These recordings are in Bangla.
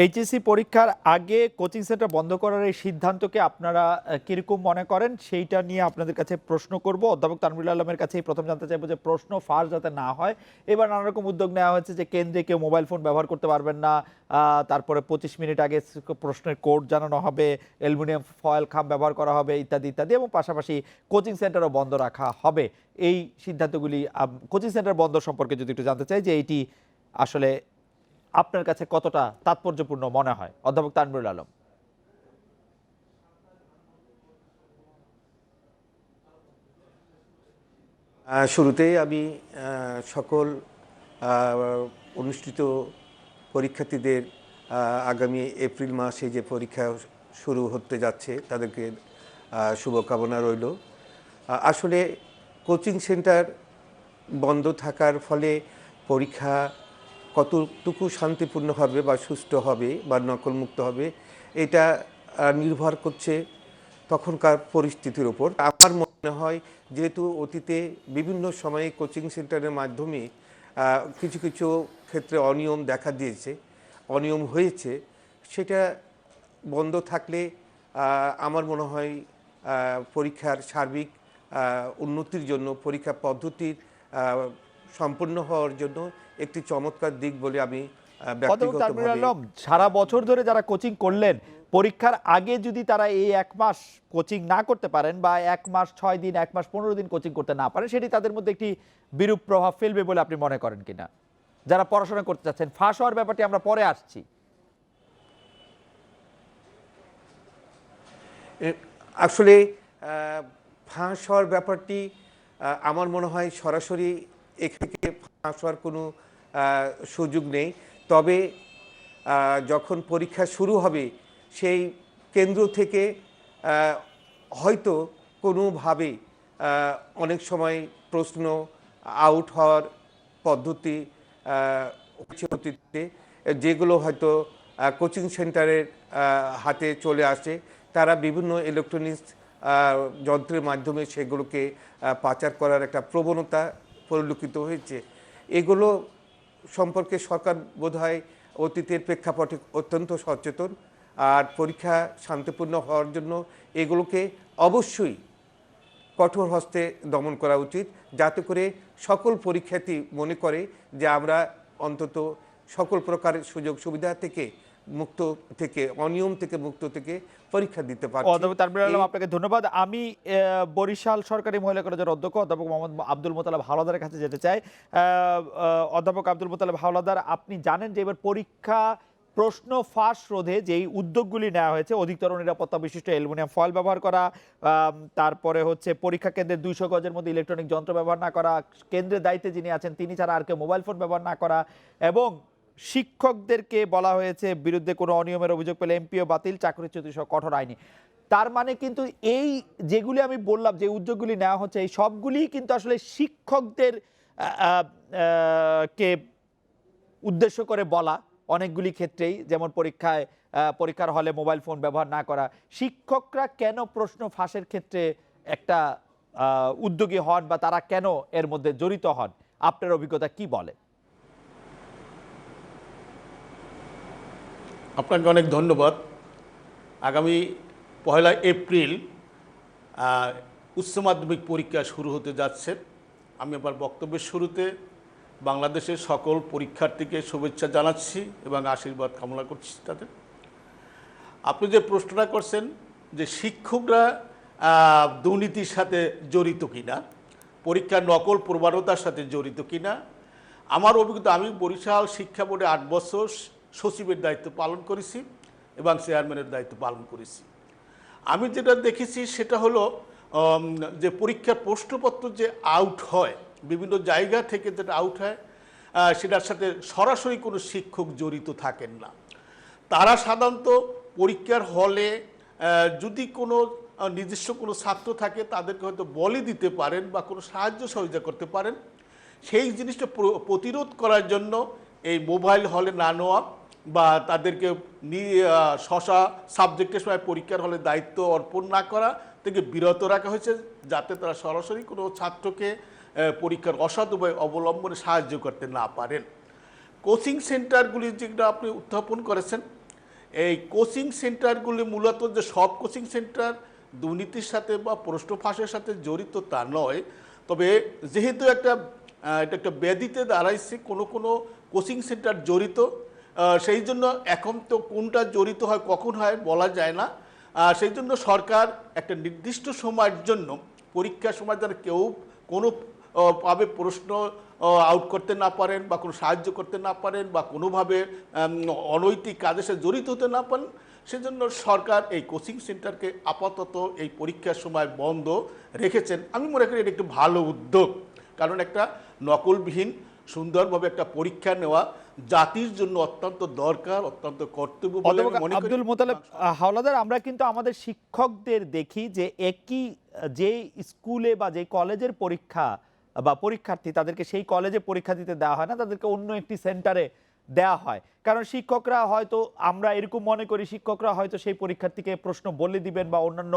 এইচএসসি পরীক্ষার আগে কোচিং সেন্টার বন্ধ করার এই সিদ্ধান্তকে আপনারা কীরকম মনে করেন? সেইটা নিয়ে আপনাদের কাছে প্রশ্ন করব। অধ্যাপক তানভীর আলমের কাছে প্রথম জানতে চাইব যে প্রশ্ন ফাঁস যাতে না হয়। এবার নানা রকম উদ্যোগ নেওয়া হয়েছে যে কেন্দ্রে কেউ মোবাইল ফোন ব্যবহার করতে পারবেন না। তারপরে পঁচিশ মিনিট আগে প্রশ্নের কোড জানানো হবে, অ্যালুমিনিয়াম ফয়েল খাম ব্যবহার করা হবে, ইত্যাদি ইত্যাদি এবং পাশাপাশি কোচিং সেন্টারও বন্ধ রাখা হবে। এই সিদ্ধান্তগুলি কোচিং সেন্টার বন্ধ সম্পর্কে যদি একটু জানতে চাই যে এইটি আসলে আপনার কাছে কতটা তাৎপর্যপূর্ণ মনে হয়? অধ্যাপক তানবুল আলম। শুরুতেই আমি সকল অনুষ্ঠিত পরীক্ষার্থীদের আগামী এপ্রিল মাসে যে পরীক্ষা শুরু হতে যাচ্ছে, তাদেরকে শুভকামনা রইল। আসলে কোচিং সেন্টার বন্ধ থাকার ফলে পরীক্ষা কতটুকু শান্তিপূর্ণ হবে বা সুষ্ঠু হবে বা নকলমুক্ত হবে, এটা নির্ভর করছে তখনকার পরিস্থিতির ওপর আমার মনে হয় যেহেতু অতীতে বিভিন্ন সময়ে কোচিং সেন্টারের মাধ্যমে কিছু কিছু ক্ষেত্রে অনিয়ম দেখা দিয়েছে, অনিয়ম হয়েছে, সেটা বন্ধ থাকলে আমার মনে হয় পরীক্ষার সার্বিক উন্নতির জন্য, পরীক্ষা পদ্ধতির সম্পূর্ণ হওয়ার জন্য একটি চমৎকার দিক বলে আমি আলম সারা বছর ধরে যারা কোচিং করলেন পরীক্ষার আগে যদি তারা এই এক মাস কোচিং না করতে পারেন বা এক মাস ছয় দিন এক মাস পনেরো দিন কোচিং করতে না পারেন সেটি তাদের মধ্যে একটি বিরূপ প্রভাব ফেলবে বলে আপনি মনে করেন কিনা? যারা পড়াশোনা করতে চাচ্ছেন ফাঁস হওয়ার ব্যাপারটি আমরা পরে আসছি। আসলে আহ, ফাঁস হওয়ার ব্যাপারটি আহ, আমার মনে হয় সরাসরি এখান থেকে ফাঁস হওয়ার কোনো সুযোগ নেই। তবে যখন পরীক্ষা শুরু হবে, সেই কেন্দ্র থেকে হয়তো কোনোভাবে অনেক সময় প্রশ্ন আউট হওয়ার পদ্ধতি অতীতে, যেগুলো হয়তো কোচিং সেন্টারের হাতে চলে আসে। তারা বিভিন্ন ইলেকট্রনিক্স যন্ত্রের মাধ্যমে সেগুলোকে পাচার করার একটা প্রবণতা পরিলক্ষিত হয়েছে। এগুলো সম্পর্কে সরকার বোধহয় অতীতের প্রেক্ষাপটে অত্যন্ত সচেতন আর পরীক্ষা শান্তিপূর্ণ হওয়ার জন্য এগুলোকে অবশ্যই কঠোর হস্তে দমন করা উচিত, যাতে করে সকল পরীক্ষার্থী মনে করে যে আমরা অন্তত সকল প্রকারের সুযোগ সুবিধা থেকে মুক্ত থেকে অনিয়ম থেকে মুক্ত থেকে পরীক্ষা দিতে পারছি। অধ্যাপক তানবীর আলম আপনাকে ধন্যবাদ। আমি বরিশাল সরকারি মহিলা কলেজের অধ্যক্ষ অধ্যাপক মোহাম্মদ আব্দুল মোতালাব হাওলাদারের কাছে যেতে চাই। অধ্যাপক আব্দুল মোতালাব হাওলাদার আপনি জানেন যে এবার পরীক্ষা প্রশ্ন ফাঁস রোধে যেই উদ্যোগগুলি নেওয়া হয়েছে অধিকতর নিরাপত্তা বিশিষ্ট অ্যালুমিনিয়াম ফয়েল ব্যবহার করা তারপরে হচ্ছে পরীক্ষা কেন্দ্রের দুইশো গজের মধ্যে ইলেকট্রনিক যন্ত্র ব্যবহার না করা কেন্দ্রের দায়িত্বে যিনি আছেন তিনি ছাড়া আর কেউ মোবাইল ফোন ব্যবহার না করা এবং শিক্ষকদেরকে বলা হয়েছে, বিরুদ্ধে কোনো অনিয়মের অভিযোগ পেলে এমপিও বাতিল চাকরিচ্যুতি সহ কঠোর আইনি। তার মানে কিন্তু এই যেগুলি আমি বললাম, যে উদ্যোগগুলি নেওয়া হচ্ছে, এই সবগুলি কিন্তু আসলে শিক্ষকদের কে উদ্দেশ্য করে বলা অনেকগুলি ক্ষেত্রেই, যেমন পরীক্ষায় পরীক্ষার হলে মোবাইল ফোন ব্যবহার না করা। শিক্ষকরা কেন প্রশ্ন ফাঁসের ক্ষেত্রে একটা উদ্যোগী হন বা তারা কেন এর মধ্যে জড়িত হন? আপনার অভিজ্ঞতা কি বলে? আপনাকে অনেক ধন্যবাদ। আগামী পয়লা এপ্রিল উচ্চ মাধ্যমিক পরীক্ষা শুরু হতে যাচ্ছে। আমি আমার বক্তব্যের শুরুতে বাংলাদেশের সকল পরীক্ষার্থীকে শুভেচ্ছা জানাচ্ছি এবং আশীর্বাদ কামনা করছি তাদের। আপনি যে প্রশ্নটা করছেন যে শিক্ষকরা দুর্নীতির সাথে জড়িত কিনা, পরীক্ষার নকল প্রবণতার সাথে জড়িত কিনা, আমার অভিজ্ঞতা, আমি বরিশাল শিক্ষা বোর্ডে আট বছর সচিবের দায়িত্ব পালন করেছি এবং চেয়ারম্যানের দায়িত্ব পালন করেছি। আমি যেটা দেখেছি সেটা হলো যে পরীক্ষার প্রশ্নপত্র যে আউট হয়, বিভিন্ন জায়গা থেকে যেটা আউট হয় সেটার সাথে সরাসরি কোনো শিক্ষক জড়িত থাকেন না। তারা সাধারণত পরীক্ষার হলে যদি কোনো নিজস্ব কোনো ছাত্র থাকে, তাদেরকে হয়তো বলে দিতে পারেন বা কোনো সাহায্য সহযোগিতা করতে পারেন। সেই জিনিসটা প্রতিরোধ করার জন্য এই মোবাইল হলে না নেওয়া বা তাদেরকে শশা সাবজেক্টের সময় পরীক্ষার হলে দায়িত্ব অর্পণ না করা থেকে বিরত রাখা হয়েছে যাতে তারা সরাসরি কোনো ছাত্রকে পরীক্ষার অসৎ অবলম্বনে সাহায্য করতে না পারেন। কোচিং সেন্টারগুলি যেটা আপনি উত্থাপন করেছেন, এই কোচিং সেন্টারগুলি মূলত যে সব কোচিং সেন্টার দুর্নীতির সাথে বা প্রশ্ন ফাঁসের সাথে জড়িত তা নয়, তবে যেহেতু একটা এটা একটা ব্যাধিতে দাঁড়াইছে, কোনো কোনো কোচিং সেন্টার জড়িত সেই জন্য এখন তো কোনটা জড়িত হয় কখন হয় বলা যায় না। সেই জন্য সরকার একটা নির্দিষ্ট সময়ের জন্য পরীক্ষার সময় যেন কেউ কোনো আহ, ভাবে প্রশ্ন আউট করতে না পারেন বা কোনো সাহায্য করতে না পারেন বা কোনোভাবে অনৈতিক কাজের সাথে জড়িত হতে না পারেন সেজন্য সরকার এই কোচিং সেন্টারকে আপাতত এই পরীক্ষার সময় বন্ধ রেখেছেন। আমি মনে করি এটা একটু ভালো উদ্যোগ কারণ একটা নকলবিহীন সুন্দরভাবে একটা পরীক্ষা নেওয়া জাতির জন্য অত্যন্ত দরকার অত্যন্ত কর্তব্য বলে মনে করি। আব্দুল মোতালেব হাওলাদার আমরা কিন্তু আমাদের শিক্ষকদের দেখি যে একই যে স্কুলে বা যে কলেজের পরীক্ষা বা পরীক্ষার্থী তাদেরকে সেই কলেজে পরীক্ষা দিতে দেওয়া হয় না তাদেরকে অন্য একটি সেন্টারে দেওয়া হয়। কারণ শিক্ষকরা হয়তো আমরা এরকম মনে করি শিক্ষকরা হয়তো সেই পরীক্ষার্থীকে প্রশ্ন বলে দিবেন বা অন্যান্য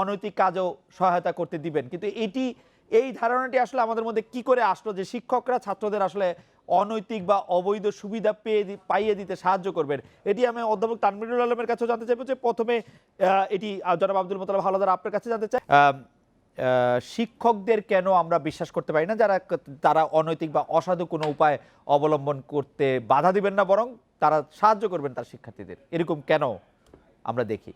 অনৈতিক কাজও সহায়তা করতে দিবেন। কিন্তু এটি এই ধারণাটি আসলে আমাদের মধ্যে কি করে আসলো যে শিক্ষকরা ছাত্রদের আসলে অনৈতিক বা অবৈধ সুবিধা পেয়ে পাইয়ে দিতে সাহায্য করবেন? এটি আমি অধ্যাপক তানমিরুল আলমের কাছেও জানতে চাইব যে প্রথমে এটি জনাব আব্দুল মোতালাব হাওলাদার আপনার কাছে জানতে চাই। শিক্ষকদের কেন আমরা বিশ্বাস করতে পারি না? যারা তারা অনৈতিক বা অসাধু কোনো উপায় অবলম্বন করতে বাধা দিবেন না, বরং তারা সাহায্য করবেন তার শিক্ষার্থীদের। এরকম কেন আমরা দেখি?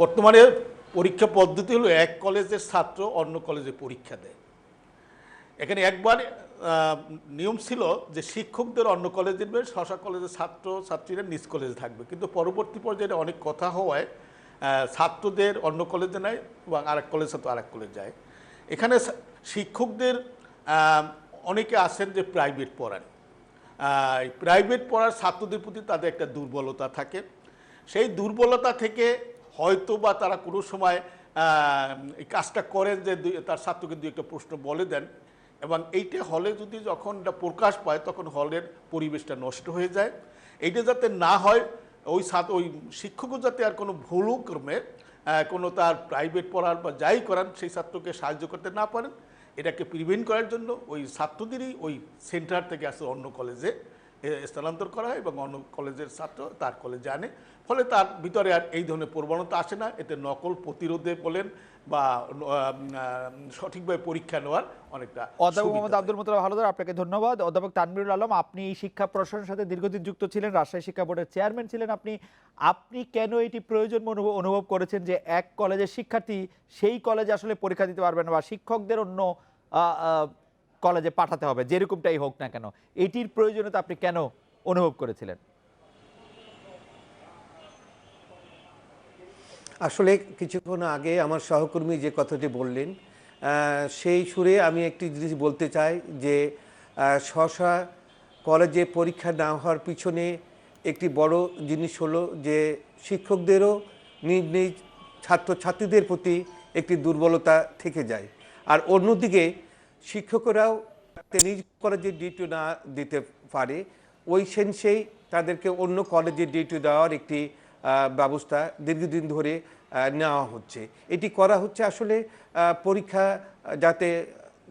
বর্তমানে পরীক্ষা পদ্ধতি হলো এক কলেজের ছাত্র অন্য কলেজে পরীক্ষা দেয়। এখানে একবার নিয়ম ছিল যে শিক্ষকদের অন্য কলেজে দেবে শশা কলেজের ছাত্র, ছাত্রীরা নিজ কলেজে থাকবে। কিন্তু পরবর্তী পর্যায়ে অনেক কথা হওয়ায় ছাত্রদের অন্য কলেজে নেয় এবং আরেক কলেজ ছাত্র আরেক কলেজ যায়। এখানে শিক্ষকদের অনেকে আছেন যে প্রাইভেট পড়ান। প্রাইভেট পড়ার ছাত্রদের প্রতি তাদের একটা দুর্বলতা থাকে। সেই দুর্বলতা থেকে হয়তো বা তারা কোনো সময় কাজটা করেন যে তার ছাত্রকে দুই একটা প্রশ্ন বলে দেন এবং এইটা হলে যদি যখন এটা প্রকাশ পায়, তখন হলের পরিবেশটা নষ্ট হয়ে যায়। এইটা যাতে না হয়, ওই ছাত্র ওই শিক্ষকও যাতে আর কোনো ভুলও ক্রমে কোনো তার প্রাইভেট পড়ার বা যাই করান, সেই ছাত্রকে সাহায্য করতে না পারেন। এটাকে প্রিভেন্ট করার জন্য ওই ছাত্রদেরই ওই সেন্টার থেকে আসে অন্য কলেজে স্থানান্তর করা হয় এবং অন্য কলেজের ছাত্র তার কলেজে আনে ফলে তার ভিতরে আর এই ধরনের প্রবণতা আসে না। এতে নকল প্রতিরোধে বলেন বা সঠিকভাবে পরীক্ষা নেওয়ার অনেকটা অধ্যাপক মোহাম্মদ। আব্দুল মোতালাব হালদার আপনাকে ধন্যবাদ। অধ্যাপক তানবিরুল আলম আপনি এই শিক্ষা প্রশাসনের সাথে দীর্ঘদিন যুক্ত ছিলেন। রাজশাহী শিক্ষা বোর্ডের চেয়ারম্যান ছিলেন আপনি। আপনি কেন এটি প্রয়োজন অনুভব করেছেন যে এক কলেজের শিক্ষার্থী সেই কলেজে আসলে পরীক্ষা দিতে পারবে না বা শিক্ষকদের অন্য কলেজে পাঠাতে হবে, যেরকমটাই হোক না কেন। এটির প্রয়োজনীয়তা আপনি কেন অনুভব করেছিলেন? আসলে কিছুক্ষণ আগে আমার সহকর্মী যে কথাটি বললেন সেই সুরে আমি একটি জিনিস বলতে চাই যে শশা কলেজে পরীক্ষা না হওয়ার পিছনে একটি বড় জিনিস হলো যে, শিক্ষকদেরও নিজ নিজ ছাত্রছাত্রীদের প্রতি একটি দুর্বলতা থেকে যায়। আর অন্যদিকে শিক্ষকরাও নিজ কলেজের ডিউটি না দিতে পারে। ওই সেন্সেই তাদেরকে অন্য কলেজে ডিউটি দেওয়ার একটি ব্যবস্থা দীর্ঘদিন ধরে নেওয়া হচ্ছে। এটি করা হচ্ছে আসলে পরীক্ষা যাতে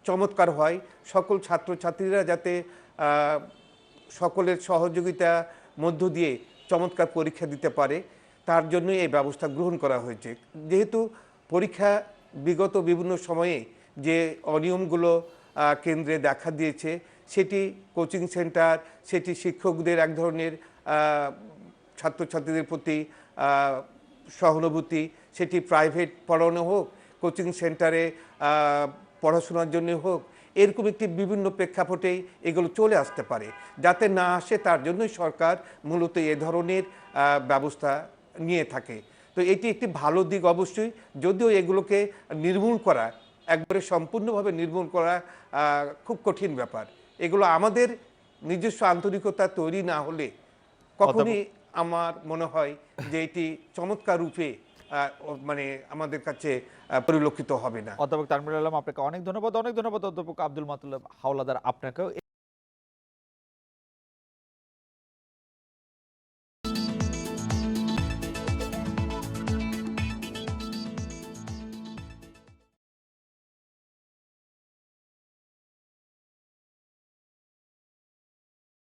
চমৎকার হয়, সকল ছাত্রছাত্রীরা যাতে সকলের সহযোগিতা মধ্য দিয়ে চমৎকার পরীক্ষা দিতে পারে, তার জন্য এই ব্যবস্থা গ্রহণ করা হয়েছে। যেহেতু পরীক্ষা বিগত বিভিন্ন সময়ে যে অনিয়মগুলো কেন্দ্রে দেখা দিয়েছে, সেটি কোচিং সেন্টার, সেটি শিক্ষকদের এক ধরনের ছাত্রছাত্রীদের প্রতি সহানুভূতি, সেটি প্রাইভেট পড়ানো হোক, কোচিং সেন্টারে পড়াশোনার জন্য হোক, এরকম একটি বিভিন্ন প্রেক্ষাপটেই এগুলো চলে আসতে পারে। যাতে না আসে, তার জন্যই সরকার মূলত এ ধরনের ব্যবস্থা নিয়ে থাকে। তো এটি একটি ভালো দিক অবশ্যই, যদিও এগুলোকে নির্মূল করা একবারে সম্পূর্ণভাবে নির্মূল করা খুব কঠিন ব্যাপার। এগুলো আমাদের নিজস্ব আন্তরিকতা তৈরি না হলে কখনই আমার মনে হয় যে এটি চমৎকার রূপে আহ, মানে আমাদের কাছে পরিলক্ষিত হবে না। অধ্যাপক তানবিরুল আলম আপনাকে অনেক ধন্যবাদ অনেক ধন্যবাদ অধ্যাপক আব্দুল মাতুল্লাহ হাওলাদার আপনাকেও।